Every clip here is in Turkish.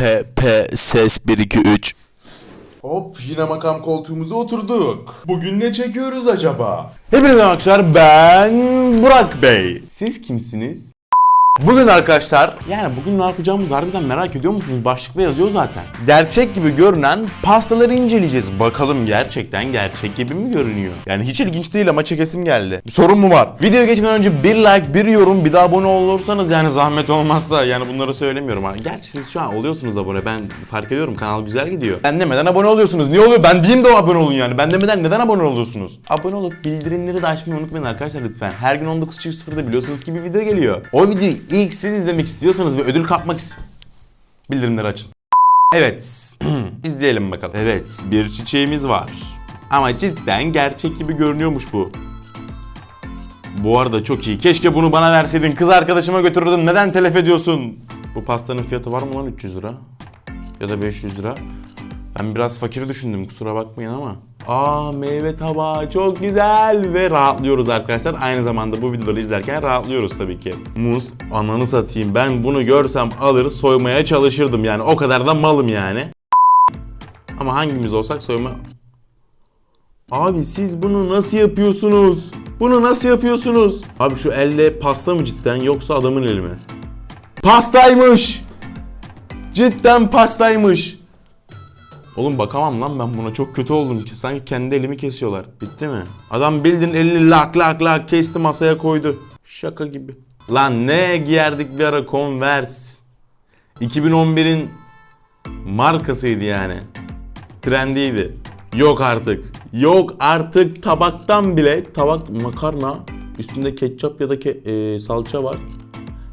P P ses 1 2 3 Hop yine makam koltuğumuza oturduk. Bugün ne çekiyoruz acaba? Hepinize arkadaşlar ben Burak Bey. Siz kimsiniz? Bugün arkadaşlar yani bugün ne yapacağımızı harbiden merak ediyor musunuz? Başlıkta yazıyor zaten. Gerçek gibi görünen pastaları inceleyeceğiz. Bakalım gerçekten gerçek gibi mi görünüyor? Yani hiç ilginç değil ama çekesim geldi. Bir sorun mu var? Videoya geçmeden önce bir like, bir yorum, bir de abone olursanız yani zahmet olmazsa yani bunları söylemiyorum. ha. Gerçi siz şu an oluyorsunuz abone. Ben fark ediyorum kanal güzel gidiyor. Ben demeden abone oluyorsunuz. Niye oluyor? Ben diyeyim de abone olun yani. Ben demeden neden abone oluyorsunuz? Abone olup bildirimleri de açmayı unutmayın arkadaşlar lütfen. Her gün 19.00'da biliyorsunuz ki bir video geliyor. O videoyu ilk siz izlemek istiyorsanız ve ödül kapmak ist- Bildirimleri açın. Evet. izleyelim bakalım. Evet. Bir çiçeğimiz var. Ama cidden gerçek gibi görünüyormuş bu. Bu arada çok iyi. Keşke bunu bana verseydin. Kız arkadaşıma götürürdüm. Neden telef ediyorsun? Bu pastanın fiyatı var mı lan 300 lira? Ya da 500 lira. Ben biraz fakir düşündüm kusura bakmayın ama. Aa meyve tabağı çok güzel ve rahatlıyoruz arkadaşlar. Aynı zamanda bu videoları izlerken rahatlıyoruz tabii ki. Muz ananı satayım ben bunu görsem alır soymaya çalışırdım yani o kadar da malım yani. Ama hangimiz olsak soyma... Abi siz bunu nasıl yapıyorsunuz? Bunu nasıl yapıyorsunuz? Abi şu elle pasta mı cidden yoksa adamın eli mi? Pastaymış! Cidden pastaymış. Oğlum bakamam lan ben buna çok kötü oldum ki. Sanki kendi elimi kesiyorlar. Bitti mi? Adam bildin elini lak lak lak kesti masaya koydu. Şaka gibi. Lan ne giyerdik bir ara Converse. 2011'in markasıydı yani. Trendiydi. Yok artık. Yok artık tabaktan bile tabak makarna üstünde ketçap ya da ke- e, salça var.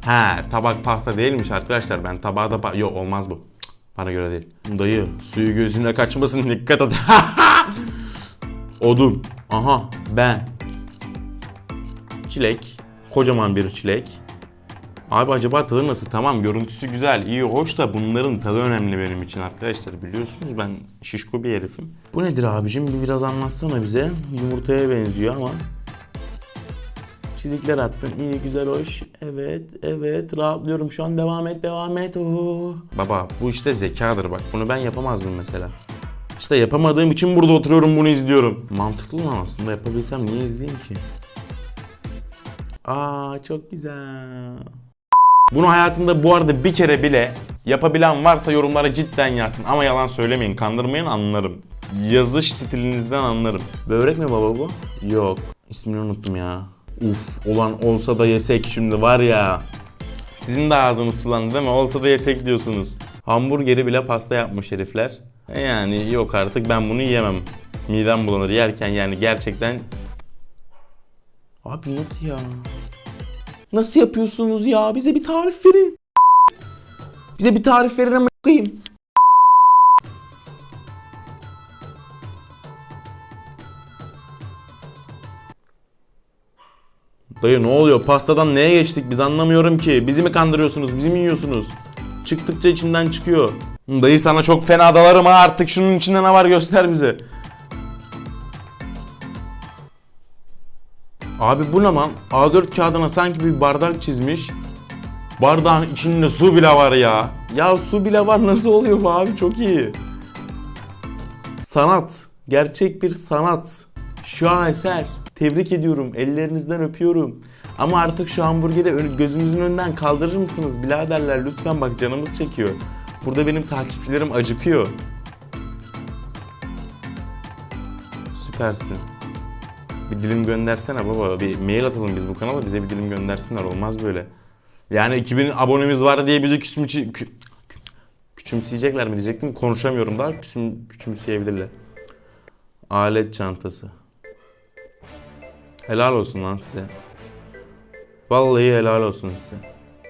He tabak pasta değilmiş arkadaşlar. Ben tabağa da yok olmaz bu. Bana göre değil. Dayı suyu gözüne kaçmasın dikkat et. Odun. Aha ben. Çilek. Kocaman bir çilek. Abi acaba tadı nasıl? Tamam görüntüsü güzel, iyi, hoş da bunların tadı önemli benim için arkadaşlar. Biliyorsunuz ben şişko bir herifim. Bu nedir abicim? Bir biraz anlatsana bize. Yumurtaya benziyor ama. Çizikler attın. İyi, güzel, hoş. Evet, evet. Rahatlıyorum şu an. Devam et, devam et. Oo. Baba bu işte zekadır bak. Bunu ben yapamazdım mesela. İşte yapamadığım için burada oturuyorum bunu izliyorum. Mantıklı lan aslında yapabilsem niye izleyeyim ki? Aa çok güzel. Bunu hayatında bu arada bir kere bile yapabilen varsa yorumlara cidden yazsın. Ama yalan söylemeyin, kandırmayın anlarım. Yazış stilinizden anlarım. Börek mi baba bu? Yok. İsmini unuttum ya. Uf, olan olsa da yesek şimdi var ya. Sizin de ağzınız sulandı değil mi? Olsa da yesek diyorsunuz. Hamburgeri bile pasta yapmış herifler. E Yani yok artık ben bunu yiyemem. Midem bulanır yerken yani gerçekten... Abi nasıl ya? Nasıl yapıyorsunuz ya? Bize bir tarif verin. Bize bir tarif verin ama koyayım. Dayı ne oluyor? Pastadan neye geçtik biz anlamıyorum ki. Bizi mi kandırıyorsunuz? Bizi mi yiyorsunuz? Çıktıkça içinden çıkıyor. Dayı sana çok fena dalarım ha artık şunun içinde ne var göster bize. Abi bu lan? A4 kağıdına sanki bir bardak çizmiş. Bardağın içinde su bile var ya. Ya su bile var nasıl oluyor bu abi çok iyi. Sanat. Gerçek bir sanat. Şaheser. Tebrik ediyorum. Ellerinizden öpüyorum. Ama artık şu hamburgeri gözümüzün önünden kaldırır mısınız biraderler? Lütfen bak canımız çekiyor. Burada benim takipçilerim acıkıyor. Süpersin. Bir dilim göndersene baba. Bir mail atalım biz bu kanala bize bir dilim göndersinler. Olmaz böyle. Yani 2000 abonemiz var diye bizi küçümsü... Kü, kü- küçümseyecekler mi diyecektim. Konuşamıyorum daha. Küçüm, küçümseyebilirler. Alet çantası. Helal olsun lan size. Vallahi helal olsun size.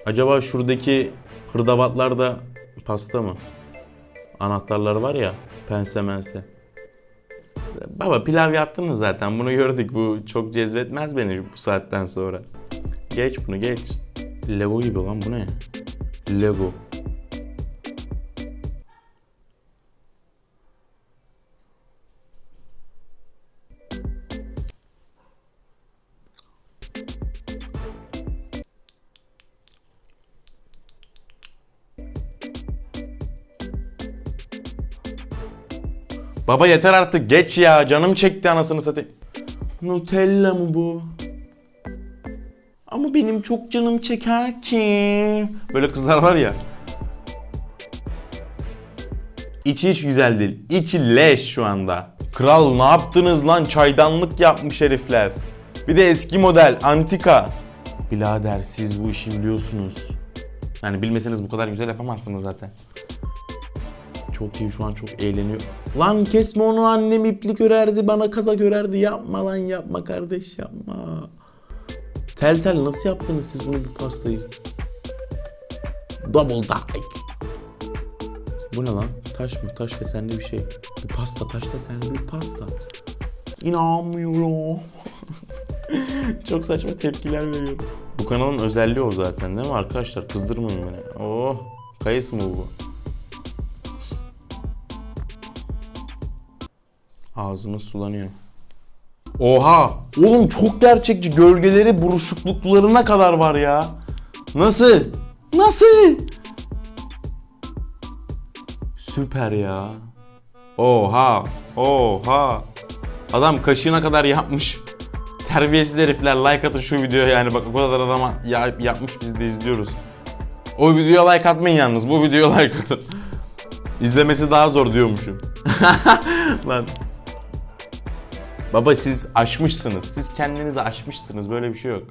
Acaba şuradaki hırdavatlar da pasta mı? Anahtarlar var ya. Pense mense. Baba pilav yaptınız zaten bunu gördük. Bu çok cezbetmez beni bu saatten sonra. Geç bunu geç. Lego gibi lan bu ne? Lego. Baba yeter artık geç ya canım çekti anasını satayım. Nutella mı bu? Ama benim çok canım çeker ki. Böyle kızlar var ya. İçi hiç güzel değil. İçi leş şu anda. Kral ne yaptınız lan? Çaydanlık yapmış herifler. Bir de eski model, antika. Bilader siz bu işi biliyorsunuz. Yani bilmeseniz bu kadar güzel yapamazsınız zaten. Çok iyi şu an çok eğleniyor. Lan kesme onu annem iplik örerdi bana kaza örerdi. Yapma lan yapma kardeş yapma. Tel tel nasıl yaptınız siz bunu bu pastayı? Double dike. Bu ne lan? Taş mı? Taş desenli bir şey. Bir pasta, taş desenli bir pasta. İnanmıyorum. Çok saçma tepkiler veriyorum. Bu kanalın özelliği o zaten değil mi arkadaşlar? Kızdırmayın beni. Oh, kayısı mı bu? Ağzımız sulanıyor. Oha! Oğlum çok gerçekçi. Gölgeleri buruşukluklarına kadar var ya. Nasıl? Nasıl? Süper ya. Oha! Oha! Adam kaşığına kadar yapmış. Terbiyesiz herifler like atın şu videoya yani bak o kadar adama ya, yapmış biz de izliyoruz. O videoya like atmayın yalnız bu videoya like atın. İzlemesi daha zor diyormuşum. Lan. Baba siz aşmışsınız. Siz kendinizi aşmışsınız. Böyle bir şey yok.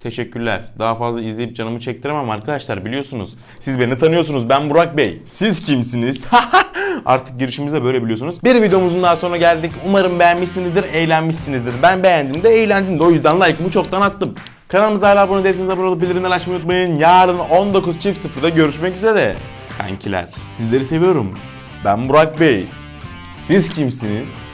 Teşekkürler. Daha fazla izleyip canımı çektiremem arkadaşlar biliyorsunuz. Siz beni tanıyorsunuz. Ben Burak Bey. Siz kimsiniz? Artık girişimizde böyle biliyorsunuz. Bir videomuzun daha sonuna geldik. Umarım beğenmişsinizdir, eğlenmişsinizdir. Ben beğendim de eğlendim de o yüzden like'ımı çoktan attım. Kanalımıza hala abone değilseniz abone olup bildirimleri açmayı unutmayın. Yarın 19.00'da görüşmek üzere. Kankiler. Sizleri seviyorum. Ben Burak Bey. Siz kimsiniz?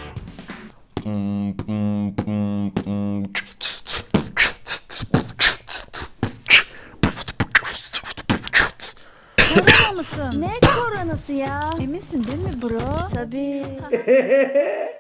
Korona mısın? Ne koronası ya? Eminsin değil mi bro? Tabii.